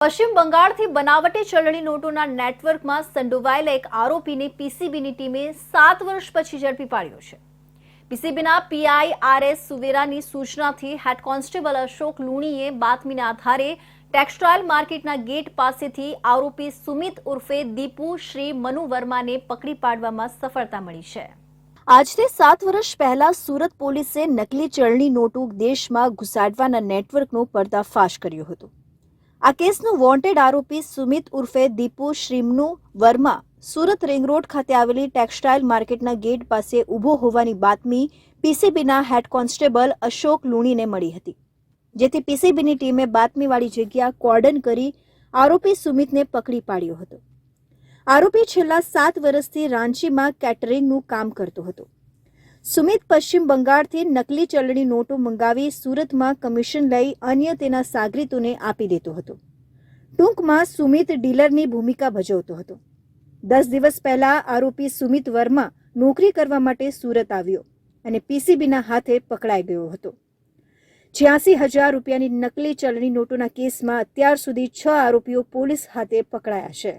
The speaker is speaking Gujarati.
પશ્ચિમ બંગાળથી બનાવટી ચલણી નોટોના નેટવર્કમાં સંડોવાયેલા એક આરોપીને પીસીબીની ટીમે સાત વર્ષ પછી ઝડપી પાડ્યો છે. પીસીબીના પીઆઈ આર સુવેરાની સૂચનાથી હેડ કોન્સ્ટેબલ અશોક લુણીએ બાતમીના આધારે ટેક્સટાઇલ માર્કેટના ગેટ પાસેથી આરોપી સુમિત ઉર્ફે દીપુ શ્રી મનુ વર્માને પકડી પાડવામાં સફળતા મળી છે. આજથી સાત વર્ષ પહેલા સુરત પોલીસે નકલી ચલણી નોટો દેશમાં ઘુસાડવાના નેટવર્કનો પર્દાફાશ કર્યો હતો. આ કેસનો વોન્ટેડ આરોપી સુમિત ઉર્ફે દીપુ શ્રીમનુ વર્મા સુરત રિંગ રોડ ખાતે આવેલી ટેક્સટાઇલ માર્કેટના ગેટ પાસે ઊભો હોવાની બાતમી પીસીબીના હેડ કોન્સ્ટેબલ અશોક લુણીને મળી હતી. જેથી પીસીબીની ટીમે બાતમીવાળી જગ્યા કોર્ડન કરી આરોપી સુમિતને પકડી પાડ્યો હતો. આરોપી છેલ્લા સાત વર્ષથી રાંચીમાં કેટરિંગનું કામ કરતો હતો. સુમિત પશ્ચિમ બંગાળથી નકલી ચલણી નોટો મંગાવી સુરતમાં કમિશન લઈ અન્ય તેના સાગરીતોને આપી દેતો હતો. ટૂંકમાં સુમિત ડીલરની ભૂમિકા ભજવતો હતો. દસ દિવસ પહેલા આરોપી સુમિત વર્મા નોકરી કરવા માટે સુરત આવ્યો અને પીસીબીના હાથે પકડાઈ ગયો હતો. છ્યાસી હજાર રૂપિયાની નકલી ચલણી નોટોના કેસમાં અત્યાર સુધી છ આરોપીઓ પોલીસ હાથે પકડાયા છે.